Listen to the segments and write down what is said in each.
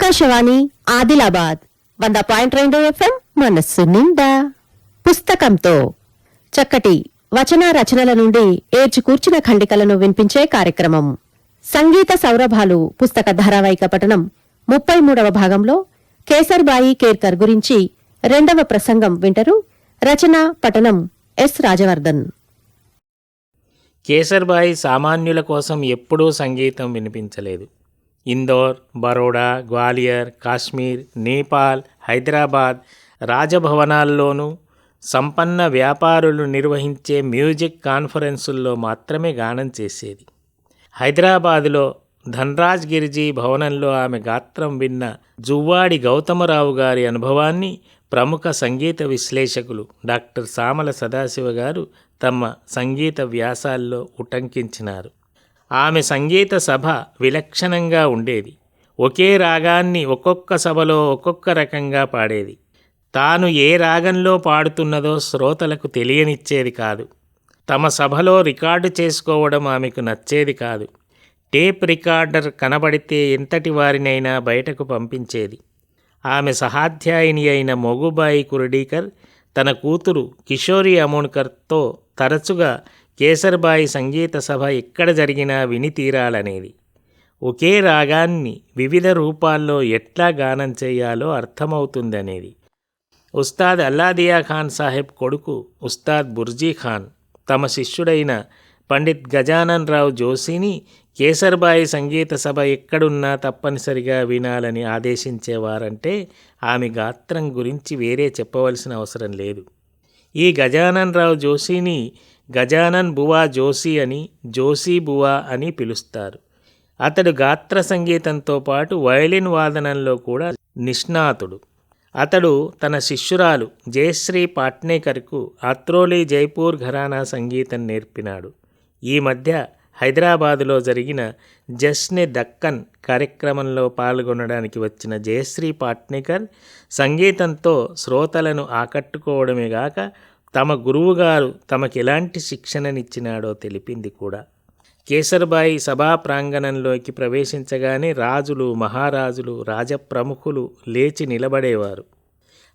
ఆకాశవాణి ఆదిలాబాద్ వంద పాయింట్ రెండు ఎఫ్ఎం మనస్సు నిండా. పుస్తకంతో. చక్కటి వచన రచనల నుండి ఏర్చి కూర్చిన ఖండికలను వినిపించే కార్యక్రమం. సంగీత సౌరభాలు పుస్తక ధారావాహిక పఠనం ముప్పై మూడవ భాగంలో కేసర్బాయి కేర్కర్ గురించి రెండవ ప్రసంగం వింటరు రచన పఠనం ఎస్ రాజవర్ధన్. కేసర్బాయి సామాన్యుల కోసం ఎప్పుడూ సంగీతం వినిపించలేదు. ఇందోర్ బరోడా గ్వాలియర్ కాశ్మీర్ నేపాల్ హైదరాబాద్ రాజభవనాల్లోనూ సంపన్న వ్యాపారులు నిర్వహించే మ్యూజిక్ కాన్ఫరెన్సుల్లో మాత్రమే గానం చేసేది. హైదరాబాదులో ధన్రాజ్ గిరిజీ భవనంలో ఆమె గాత్రం విన్న జువ్వాడి గౌతమరావు గారి అనుభవాన్ని ప్రముఖ సంగీత విశ్లేషకులు డాక్టర్ సామల సదాశివ గారు తమ సంగీత వ్యాసాల్లో ఉటంకించినారు. ఆమె సంగీత సభ విలక్షణంగా ఉండేది. ఒకే రాగాన్ని ఒక్కొక్క సభలో ఒక్కొక్క రకంగా పాడేది. తాను ఏ రాగంలో పాడుతున్నదో శ్రోతలకు తెలియనిచ్చేది కాదు. తమ సభలో రికార్డు చేసుకోవడం ఆమెకు నచ్చేది కాదు. టేప్ రికార్డర్ కనబడితే ఎంతటి వారినైనా బయటకు పంపించేది. ఆమె సహాధ్యాయిని అయిన మొగుబాయి కురడీకర్ తన కూతురు కిషోరి అమోన్కర్తో తరచుగా కేసర్బాయి సంగీత సభ ఎక్కడ జరిగినా విని తీరాలనేది ఒకే రాగాన్ని వివిధ రూపాల్లో ఎట్లా గానం చేయాలో అర్థమవుతుందనేది. ఉస్తాద్ అల్లాదియా ఖాన్ సాహెబ్ కొడుకు ఉస్తాద్ బుర్జీ ఖాన్ తమ శిష్యుడైన పండిత్ గజానన్ రావు జోషిని కేసర్బాయి సంగీత సభ ఎక్కడున్నా తప్పనిసరిగా వినాలని ఆదేశించేవారంటే ఆమె గాత్రం గురించి వేరే చెప్పవలసిన అవసరం లేదు. ఈ గజానన్ రావు జోషిని గజానన్ బువా జోషి అని జోషి బువా అని పిలుస్తారు. అతడు గాత్ర సంగీతంతో పాటు వయలిన్ వాదనంలో కూడా నిష్ణాతుడు. అతడు తన శిష్యురాలు జయశ్రీ పాట్నేకర్కు అత్రోలి జైపూర్ ఘరానా సంగీతం నేర్పినాడు. ఈ మధ్య హైదరాబాదులో జరిగిన జస్నే దక్కన్ కార్యక్రమంలో పాల్గొనడానికి వచ్చిన జయశ్రీ పాట్నేకర్ సంగీతంతో శ్రోతలను ఆకట్టుకోవడమే గాక తమ గురువుగారు తమకెలాంటి శిక్షణనిచ్చినాడో తెలిపింది కూడా. కేసరబాయి సభా ప్రాంగణంలోకి ప్రవేశించగానే రాజులు మహారాజులు రాజప్రముఖులు లేచి నిలబడేవారు.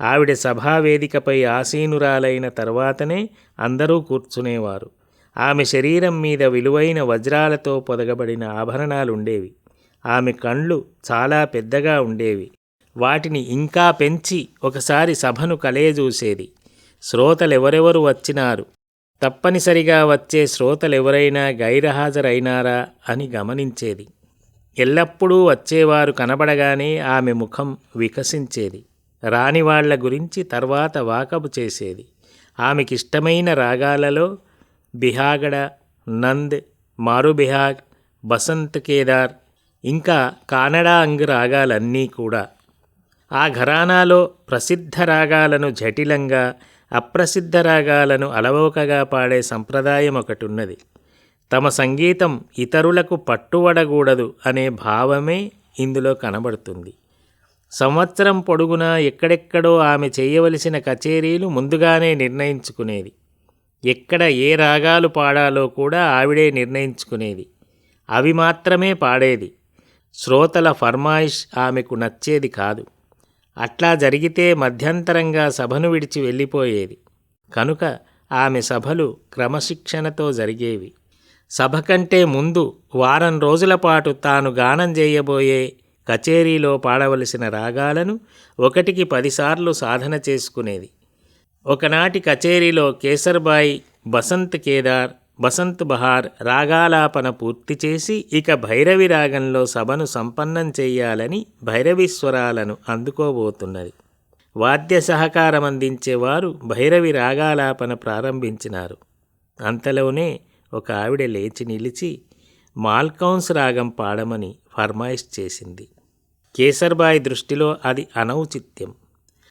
ఆవిడ సభావేదికపై ఆసీనురాలైన తర్వాతనే అందరూ కూర్చునేవారు. ఆమె శరీరం మీద విలువైన వజ్రాలతో పొదగబడిన ఆభరణాలుండేవి. ఆమె కళ్ళు చాలా పెద్దగా ఉండేవి. వాటిని ఇంకా పెంచి ఒకసారి సభను కలయజూసేది. శ్రోతలెవరెవరు వచ్చినారు? తప్పనిసరిగా వచ్చే శ్రోతలెవరైనా గైరహాజరైనారా అని గమనించేది. ఎల్లప్పుడూ వచ్చేవారు కనబడగానే ఆమె ముఖం వికసించేది. రానివాళ్ళ గురించి తర్వాత వాకపు చేసేది. ఆమెకిష్టమైన రాగాలలో బిహాగడ నంద్ మారుబిహాగ్ బసంత్ కేదార్ ఇంకా కానడా అంగ్ రాగాలన్నీ కూడా. ఆ ఘరానాలో ప్రసిద్ధ రాగాలను జటిలంగా అప్రసిద్ధ రాగాలను అలవోకగా పాడే సంప్రదాయం ఒకటి ఉన్నది తమ సంగీతం ఇతరులకు పట్టువడకూడదు అనే భావమే ఇందులో కనబడుతుంది. సంవత్సరం పొడుగునా ఎక్కడెక్కడో ఆమె చేయవలసిన కచేరీలు ముందుగానే నిర్ణయించుకునేది. ఎక్కడ ఏ రాగాలు పాడాలో కూడా ఆవిడే నిర్ణయించుకునేది. అవి మాత్రమే పాడేది. శ్రోతల ఫర్మాయిష్ ఆమెకు నచ్చేది కాదు. అట్లా జరిగితే మధ్యంతరంగా సభను విడిచి వెళ్ళిపోయేది. కనుక ఆమె సభలు క్రమశిక్షణతో జరిగేవి. సభ కంటే ముందు వారం రోజుల పాటు తాను గానం చేయబోయే కచేరీలో పాడవలసిన రాగాలను ఒకటికి పదిసార్లు సాధన చేసుకునేది. ఒకనాటి కచేరీలో కేసర్బాయి బసంత్ కేదార్ బసంత్ బహార్ రాగాలాపన పూర్తి చేసి ఇక భైరవి రాగంలో సభను సంపన్నం చేయాలని భైరవి స్వరాలను అందుకోబోతున్నది. వాద్య సహకారం అందించేవారు భైరవి రాగాలాపన ప్రారంభించినారు. అంతలోనే ఒక ఆవిడ లేచి నిలిచి మాల్కౌన్స్ రాగం పాడమని ఫర్మాయిష్ చేసింది. కేసర్బాయి దృష్టిలో అది అనౌచిత్యం.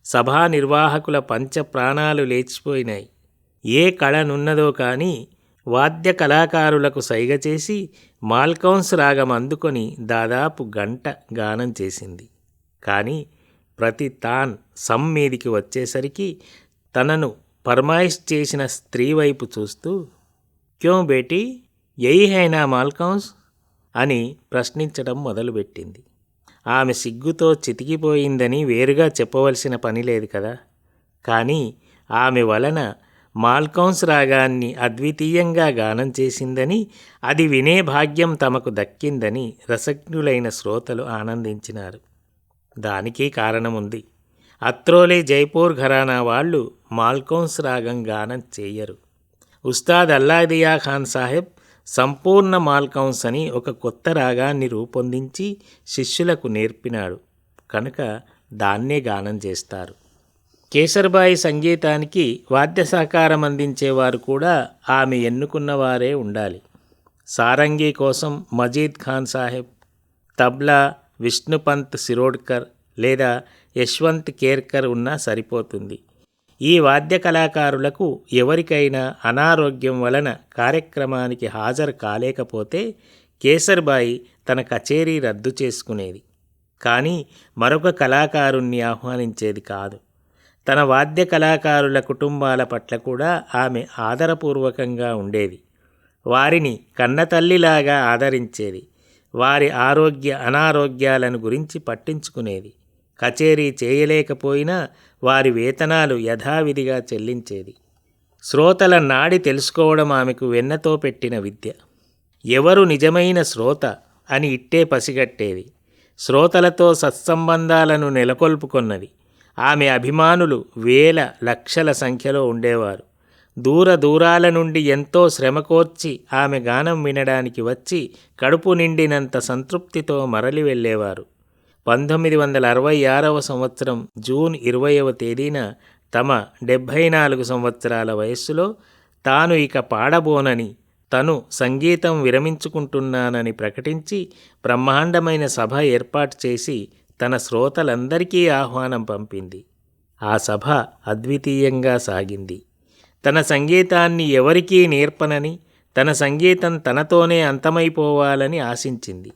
సభా నిర్వాహకుల పంచ ప్రాణాలు లేచిపోయినాయి. ఏ కళనున్నదో కానీ వాద్య కళాకారులకు సైగ చేసి మాల్కౌన్స్ రాగం అందుకొని దాదాపు గంట గానం చేసింది. కానీ ప్రతి తాన్ సమ్ మీదికి వచ్చేసరికి తనను పర్మాయిష్ చేసిన స్త్రీ వైపు చూస్తూ క్యో బేటీ ఎయి హైనా మాల్కౌన్స్? అని ప్రశ్నించడం మొదలుపెట్టింది. ఆమె సిగ్గుతో చితికిపోయిందని వేరుగా చెప్పవలసిన పని లేదు కదా. కానీ ఆమె వలన మాల్కౌన్స్ రాగాన్ని అద్వితీయంగా గానం చేసిందని అది వినే భాగ్యం తమకు దక్కిందని రసజ్ఞులైన శ్రోతలు ఆనందించినారు. దానికి కారణముంది. అత్రోలే జైపూర్ ఘరానా వాళ్ళు మాల్కౌన్స్ రాగం గానం చేయరు. ఉస్తాద్ అల్లాదియా ఖాన్ సాహెబ్ సంపూర్ణ మాల్కౌన్స్ అని ఒక కొత్త రాగాన్ని రూపొందించి శిష్యులకు నేర్పినాడు. కనుక దాన్నే గానం చేస్తారు. కేసర్బాయి సంగీతానికి వాద్య సహకారం అందించేవారు కూడా ఆమె ఎన్నుకున్నవారే ఉండాలి. సారంగి కోసం మజీద్ ఖాన్ సాహెబ్ తబ్లా విష్ణుపంత్ సిరోడ్కర్ లేదా యశ్వంత్ కేర్కర్ ఉన్నా సరిపోతుంది. ఈ వాద్య కళాకారులకు ఎవరికైనా అనారోగ్యం వలన కార్యక్రమానికి హాజరు కాలేకపోతే కేసర్బాయి తన కచేరీ రద్దు చేసుకునేది. కానీ మరొక కళాకారుణ్ణి ఆహ్వానించేది కాదు. తన వాద్య కళాకారుల కుటుంబాల పట్ల కూడా ఆమె ఆదరపూర్వకంగా ఉండేది. వారిని కన్నతల్లిలాగా ఆదరించేది. వారి ఆరోగ్య అనారోగ్యాలను గురించి పట్టించుకునేది. కచేరీ చేయలేకపోయినా వారి వేతనాలు యథావిధిగా చెల్లించేది. శ్రోతల నాడి తెలుసుకోవడం ఆమెకు వెన్నతో పెట్టిన విద్య. ఎవరు నిజమైన శ్రోత అని ఇట్టే పసిగట్టేది. శ్రోతలతో సత్సంబంధాలను నెలకొల్పుకొన్నది. ఆమె అభిమానులు వేల లక్షల సంఖ్యలో ఉండేవారు. దూర దూరాల నుండి ఎంతో శ్రమకోర్చి ఆమె గానం వినడానికి వచ్చి కడుపు నిండినంత సంతృప్తితో మరలి వెళ్ళేవారు. పంతొమ్మిది వందల అరవై ఆరవ సంవత్సరం జూన్ ఇరవైవ తేదీన తమ డెబ్భై నాలుగు సంవత్సరాల వయస్సులో తాను ఇక పాడబోనని తను సంగీతం విరమించుకుంటున్నానని ప్రకటించి బ్రహ్మాండమైన సభ ఏర్పాటు చేసి తన శ్రోతలందరికీ ఆహ్వానం పంపింది. ఆ సభ అద్వితీయంగా సాగింది. తన సంగీతాన్ని ఎవరికీ నేర్పనని తన సంగీతం తనతోనే అంతమైపోవాలని ఆశించింది.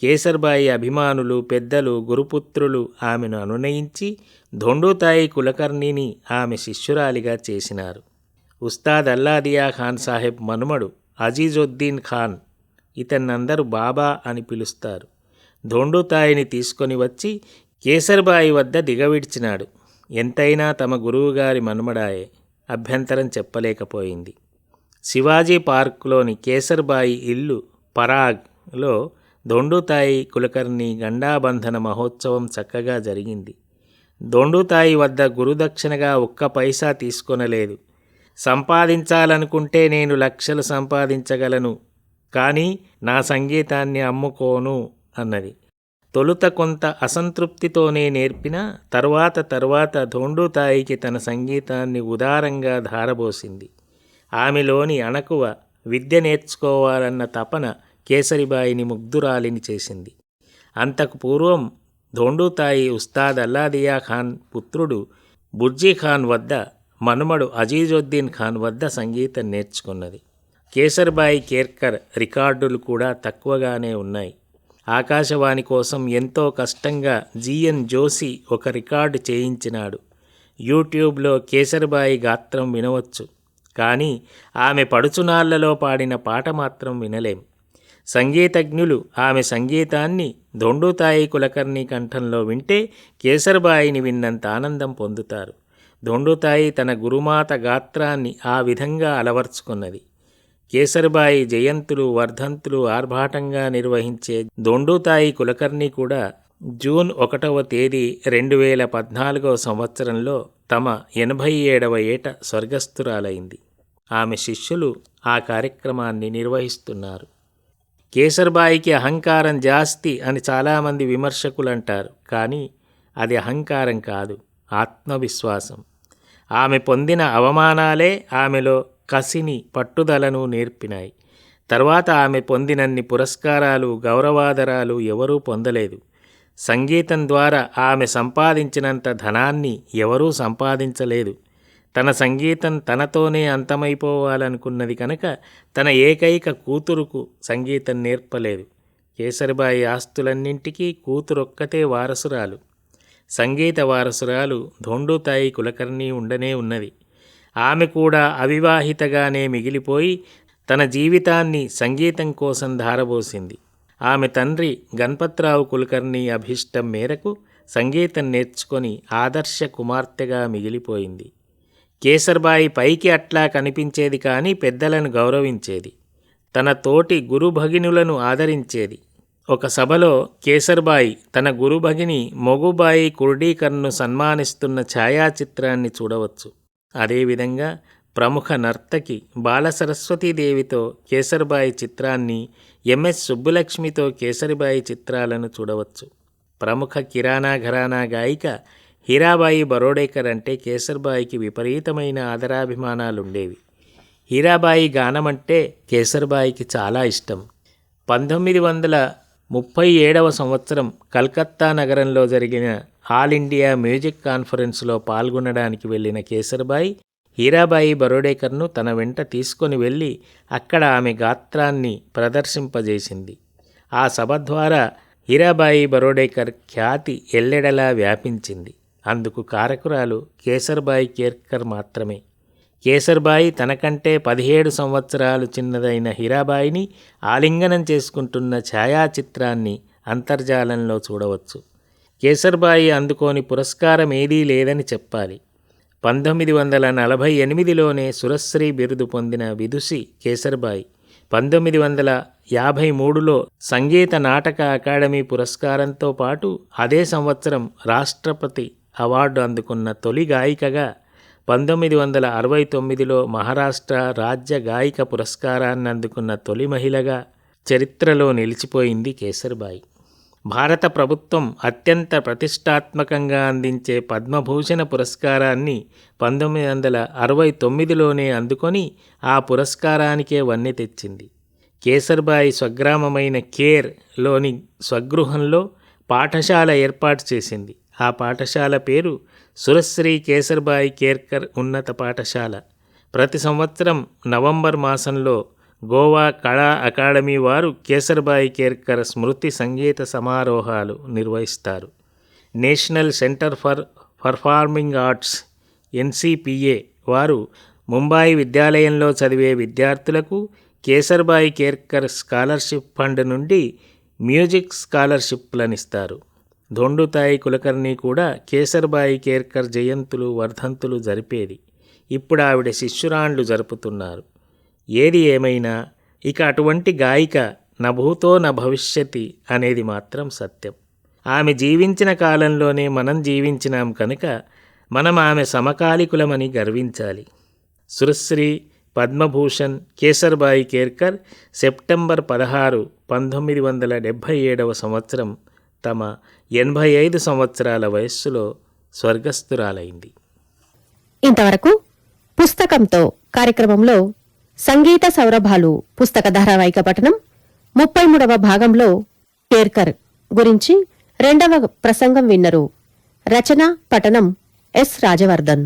కేసర్బాయి అభిమానులు పెద్దలు గురుపుత్రులు ఆమెను అనునయించి దొండుతాయి కులకర్ణిని ఆమె శిష్యురాలిగా చేసినారు. ఉస్తాద్ అల్లాదియా ఖాన్ సాహెబ్ మనుమడు అజీజుద్దీన్ ఖాన్ ఇతన్నందరూ బాబా అని పిలుస్తారు. దొండుతాయిని తీసుకొని వచ్చి కేసర్బాయి వద్ద దిగవిడ్చినాడు. ఎంతైనా తమ గురువుగారి మనుమడాయే అభ్యంతరం చెప్పలేకపోయింది. శివాజీ పార్క్లోని కేసర్బాయి ఇల్లు పరాగ్లో దొండుతాయి కులకర్ణి గండాబంధన మహోత్సవం చక్కగా జరిగింది. దొండుతాయి వద్ద గురుదక్షిణగా ఒక్క పైసా తీసుకొనలేదు. సంపాదించాలనుకుంటే నేను లక్షలు సంపాదించగలను. కానీ నా సంగీతాన్ని అమ్ముకోను. అన్నది. తొలుత కొంత అసంతృప్తితోనే నేర్పిన తర్వాత తర్వాత ధోండుతాయికి తన సంగీతాన్ని ఉదారంగా ధారబోసింది. ఆమెలోని అణకువ విద్య నేర్చుకోవాలన్న తపన కేసరిబాయిని ముగ్ధురాలిని చేసింది. అంతకు పూర్వం ధోండుతాయి ఉస్తాద్ అల్లాదియా ఖాన్ పుత్రుడు బుర్జీ ఖాన్ వద్ద మనుమడు అజీజుద్దీన్ ఖాన్ వద్ద సంగీతం నేర్చుకున్నది. కేసర్బాయి కేర్కర్ రికార్డులు కూడా తక్కువగానే ఉన్నాయి. ఆకాశవాణి కోసం ఎంతో కష్టంగా జిఎన్ జోషి ఒక రికార్డు చేయించినాడు. యూట్యూబ్లో కేసర్బాయి గాత్రం వినవచ్చు. కానీ ఆమె పడుచునాళ్ళలో పాడిన పాట మాత్రం వినలేం. సంగీతజ్ఞులు ఆమె సంగీతాన్ని దొండుతాయి కులకర్ణి కంఠంలో వింటే కేసర్బాయిని విన్నంత ఆనందం పొందుతారు. దొండుతాయి తన గురుమాత గాత్రాన్ని ఆ విధంగా అలవర్చుకున్నది. కేసర్బాయి జయంతులు వర్ధంతులు ఆర్భాటంగా నిర్వహించే దొండుతాయి కులకర్ణి కూడా జూన్ ఒకటవ తేదీ రెండు వేల పద్నాలుగవ సంవత్సరంలో తమ ఎనభై ఏడవ ఏట స్వర్గస్థురాలైంది. ఆమె శిష్యులు ఆ కార్యక్రమాన్ని నిర్వహిస్తున్నారు. కేసర్బాయికి అహంకారం జాస్తి అని చాలామంది విమర్శకులు అంటారు కానీ అది అహంకారం కాదు ఆత్మవిశ్వాసం. ఆమె పొందిన అవమానాలే ఆమెలో కసిని పట్టుదలను నేర్పినాయి. తర్వాత ఆమె పొందినన్ని పురస్కారాలు గౌరవాదరాలు ఎవరూ పొందలేదు. సంగీతం ద్వారా ఆమె సంపాదించినంత ధనాన్ని ఎవరూ సంపాదించలేదు. తన సంగీతం తనతోనే అంతమైపోవాలనుకున్నది కనుక తన ఏకైక కూతురుకు సంగీతం నేర్పలేదు. కేసరిబాయి ఆస్తులన్నింటికీ కూతురొక్కతే వారసురాలు. సంగీత వారసురాలు ధోండుతాయి కులకర్ణి ఉండనే ఉన్నది. ఆమె కూడా అవివాహితగానే మిగిలిపోయి తన జీవితాన్ని సంగీతం కోసం ధారబోసింది. ఆమె తండ్రి గణపత్రావు కులకర్ణి అభిష్టం మేరకు సంగీతం నేర్చుకొని ఆదర్శ కుమార్తెగా మిగిలిపోయింది. కేసర్బాయి పైకి అట్లా కనిపించేది కానీ పెద్దలను గౌరవించేది. తన తోటి గురుభగినులను ఆదరించేది. ఒక సభలో కేసర్బాయి తన గురుభగిని మొగుబాయి కుర్డీకర్ను సన్మానిస్తున్న ఛాయాచిత్రాన్ని చూడవచ్చు. అదేవిధంగా ప్రముఖ నర్తకి బాలసరస్వతీదేవితో కేసర్బాయి చిత్రాన్ని ఎంఎస్ సుబ్బులక్ష్మితో కేసరిబాయి చిత్రాలను చూడవచ్చు. ప్రముఖ కిరాణా ఘరానా గాయిక హీరాబాయి బరోడేకర్ అంటే కేసర్బాయికి విపరీతమైన ఆదరాభిమానాలుండేవి. హీరాబాయి గానమంటే కేసర్బాయికి చాలా ఇష్టం. పంతొమ్మిది వందల ముప్పై ఏడవ సంవత్సరం కల్కత్తా నగరంలో జరిగిన ఆల్ ఇండియా మ్యూజిక్ కాన్ఫరెన్స్లో పాల్గొనడానికి వెళ్ళిన కేసర్బాయి హీరాబాయి బరోడేకర్ను తన వెంట తీసుకొని వెళ్ళి అక్కడ ఆమె గాత్రాన్ని ప్రదర్శింపజేసింది. ఆ సభ ద్వారా హీరాబాయి బరోడేకర్ ఖ్యాతి ఎల్లెడలా వ్యాపించింది. అందుకు కారకురాలు కేసర్బాయి కేర్కర్ మాత్రమే. కేసర్బాయి తనకంటే పదిహేడు సంవత్సరాలు చిన్నదైన హీరాబాయిని ఆలింగనం చేసుకుంటున్న ఛాయాచిత్రాన్ని అంతర్జాలంలో చూడవచ్చు. కేసర్బాయి అందుకోని పురస్కారం ఏదీ లేదని చెప్పాలి. పంతొమ్మిది వందల నలభై ఎనిమిదిలోనే సురశ్రీ బిరుదు పొందిన విదుషి కేసర్బాయి పంతొమ్మిది వందల యాభై మూడులో సంగీత నాటక అకాడమీ పురస్కారంతో పాటు అదే సంవత్సరం రాష్ట్రపతి అవార్డు అందుకున్న తొలి గాయికగా పంతొమ్మిది వందల అరవై తొమ్మిదిలో మహారాష్ట్ర రాజ్య గాయక పురస్కారాన్ని అందుకున్న తొలి మహిళగా చరిత్రలో నిలిచిపోయింది కేసర్బాయి. భారత ప్రభుత్వం అత్యంత ప్రతిష్టాత్మకంగా అందించే పద్మభూషణ పురస్కారాన్ని పంతొమ్మిది వందల అరవై తొమ్మిదిలోనే అందుకొని ఆ పురస్కారానికే వన్నె తెచ్చింది. కేసర్బాయి స్వగ్రామమైన కేర్లోని స్వగృహంలో పాఠశాల ఏర్పాటు చేసింది. ఆ పాఠశాల పేరు సురశ్రీ కేసర్బాయి కేర్కర్ ఉన్నత పాఠశాల. ప్రతి సంవత్సరం నవంబర్ మాసంలో గోవా కళా అకాడమీ వారు కేసర్బాయి కేర్కర్ స్మృతి సంగీత సమారోహాలు నిర్వహిస్తారు. National Centre for Performing Arts NCPA వారు ముంబాయి విద్యాలయంలో చదివే విద్యార్థులకు కేసర్బాయి కేర్కర్ స్కాలర్షిప్ ఫండ్ నుండి మ్యూజిక్ స్కాలర్షిప్లనిస్తారు దొండుతాయి కులకర్ణి కూడా కేసర్బాయి కేర్కర్ జయంతులు వర్ధంతులు జరిపేది. ఇప్పుడు ఆవిడ శిష్యురాండ్లు జరుపుతున్నారు. ఏది ఏమైనా ఇక అటువంటి గాయిక నభూతో న భవిష్యతి అనేది మాత్రం సత్యం. ఆమె జీవించిన కాలంలోనే మనం జీవించినాం కనుక మనం ఆమె సమకాలికులమని గర్వించాలి. సురశ్రీ పద్మభూషణ్ కేసర్బాయి కేర్కర్ సెప్టెంబర్ పదహారు పంతొమ్మిది వందల డెబ్భై ఏడవ సంవత్సరం తమ ఎనభై ఐదు సంవత్సరాల వయస్సులో స్వర్గస్థురాలైంది. ఇంతవరకు పుస్తకంతో కార్యక్రమంలో సంగీత సౌరభాలు పుస్తక ధారావాహిక పఠనం ముప్పై మూడవ భాగంలో కేర్కర్ గురించి రెండవ ప్రసంగం విన్నరు. రచన పఠనం ఎస్ రాజవర్ధన్.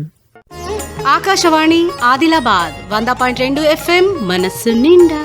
ఆకాశవాణి ఆదిలాబాద్ వంద పాయింట్ రెండు ఎఫ్ఎం మనస్సు నిండా.